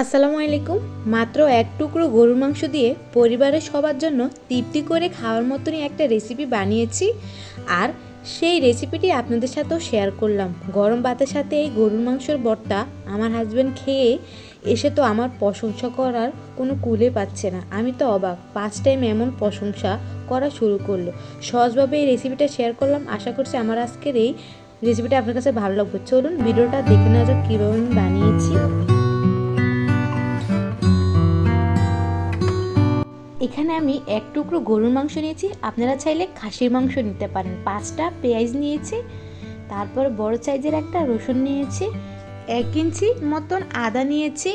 আসসালামু আলাইকুম। মাত্র এক টুকরো গরুর মাংস দিয়ে পরিবারের সবার জন্য তৃপ্তি করে খাওয়ার মতনই একটা রেসিপি বানিয়েছি আর সেই রেসিপিটি আপনাদের সাথেও শেয়ার করলাম। গরম ভাতের সাথে এই গরুর মাংসের বটটা আমার হাজব্যান্ড খেয়ে এসে তো আমার প্রশংসা করার কোনো কুলে পাচ্ছে না। আমি তো অবাক পাঁচ টাইম এমন প্রশংসা করা শুরু করল। সহজভাবে এই রেসিপিটা শেয়ার করলাম। আশা করছি আমার আজকের এই রেসিপিটা আপনার কাছে ভালো লাগবে। চলুন, ভিডিওটা দেখে নেওয়া যাক কীভাবে আমি বানিয়েছি। এখানে আমি এক টুকরো গরুর মাংস নিয়েছি। আপনারা চাইলে খাসির মাংস নিতে পারেন। পাঁচটা পেঁয়াজ নিয়েছি, তারপর বড় সাইজের একটা রসুন নিয়েছি, এক ইঞ্চি মতন আদা নিয়েছি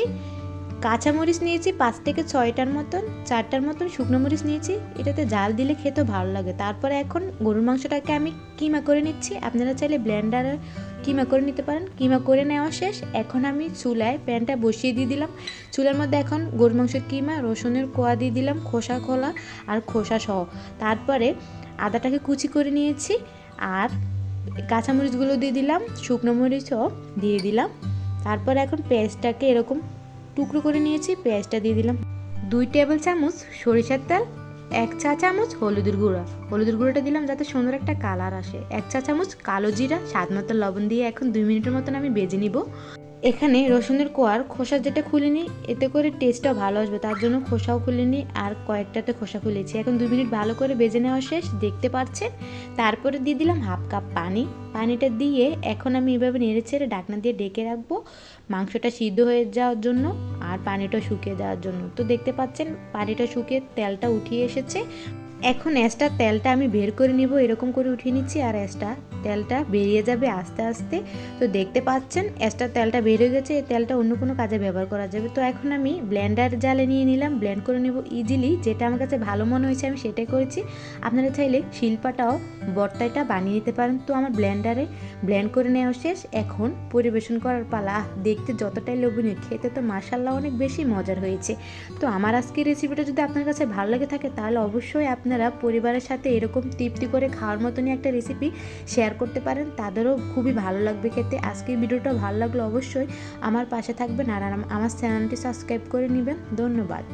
কাঁচামরিচ নিয়েছি পাঁচ থেকে ছয়টার মতন, চারটার মতন শুকনো মরিচ নিয়েছি। এটাতে জাল দিলে খেতে ভালো লাগে। তারপরে এখন গরুর মাংসটাকে আমি কিমা করে নিচ্ছি। আপনারা চাইলে ব্লেন্ডারে কিমা করে নিতে পারেন। কিমা করে নেওয়া শেষ। এখন আমি চুলায় প্যানটা বসিয়ে দিয়ে দিলাম। চুলার মধ্যে এখন গরুর মাংসের কিমা, রসুনের কোয়া দিয়ে দিলাম, খোসা, খোলা আর খোসা সহ। তারপরে আদাটাকে কুচি করে নিয়েছি আর কাঁচামরিচগুলো দিয়ে দিলাম, শুকনো মরিচও দিয়ে দিলাম। তারপরে এখন পেঁয়াজটাকে এরকম টুকরো করে নিয়েছি, পেঁয়াজটা দিয়ে দিলাম। দুই টেবিল চামচ সরিষার তেল, এক চা চামচ হলুদের গুঁড়া। হলুদের গুঁড়োটা দিলাম যাতে সুন্দর একটা কালার আসে। এক চা চামচ কালো জিরা স্বাদ মতো লবণ দিয়ে এখন দুই মিনিটের মতন আমি বেজে নিব। এখানে রসুনের কোয়ার খোসা যেটা খুলে নিই, এতে করে টেস্টটা ভালো আসবে। তার জন্য খোসাও খুলে নিই আর কয়েকটাতে খোসা খুলেছি। এখন দুই মিনিট ভালো করে বেজে নেওয়া শেষ, দেখতে পাচ্ছেন তারপরে দিয়ে দিলাম হাফ কাপ পানি। পানিটা দিয়ে এখন আমি এভাবে নেড়ে ছেড়ে ডাকনা দিয়ে ডেকে রাখব মাংসটা সিদ্ধ হয়ে যাওয়ার জন্য আর পানিটা শুকিয়ে যাওয়ার জন্য। তো দেখতে পাচ্ছেন, পানিটা শুকিয়ে তেলটা উঠিয়ে এসেছে। এখন অ্যাসটা তেলটা আমি বের করে নিব, এরকম করে উঠিয়ে নিচ্ছি আর অ্যাসটা তেলটা বেরিয়ে যাবে আস্তে আস্তে। তো দেখতে পাচ্ছেন অ্যাসটার তেলটা বেরিয়ে গেছে, এই তেলটা অন্য কোনো কাজে ব্যবহার করা যাবে। তো এখন আমি ব্লেন্ডার জালে নিয়ে নিলাম ব্লেন্ড করে নেব ইজিলি যেটা আমার কাছে ভালো মনে হয়েছে, আমি সেটাই করেছি। আপনারা চাইলে শিল্পাটাও বর্তাটা বানিয়ে নিতে পারেন। তো আমার ব্লেন্ডারে ব্লেন্ড করে নেওয়া শেষ। এখন পরিবেশন করার পালা। দেখতে যতটাই লোভনীয়, খেতে তো মাসাল্লাহ অনেক বেশি মজার হয়েছে। তো আমার আজকের রেসিপিটা যদি আপনার কাছে ভালো লেগে থাকে, তাহলে অবশ্যই আপনারা পরিবারের সাথে এরকম তৃপ্তি করে খাওয়ার মতনই একটা রেসিপি শেয়ার করতে পারেন, তাদেরও খুবই ভালো লাগবে খেতে। আজকের ভিডিওটা ভালো লাগলে অবশ্যই আমার পাশে থাকবেন আর আমার চ্যানেলটি সাবস্ক্রাইব করে নেবেন। ধন্যবাদ।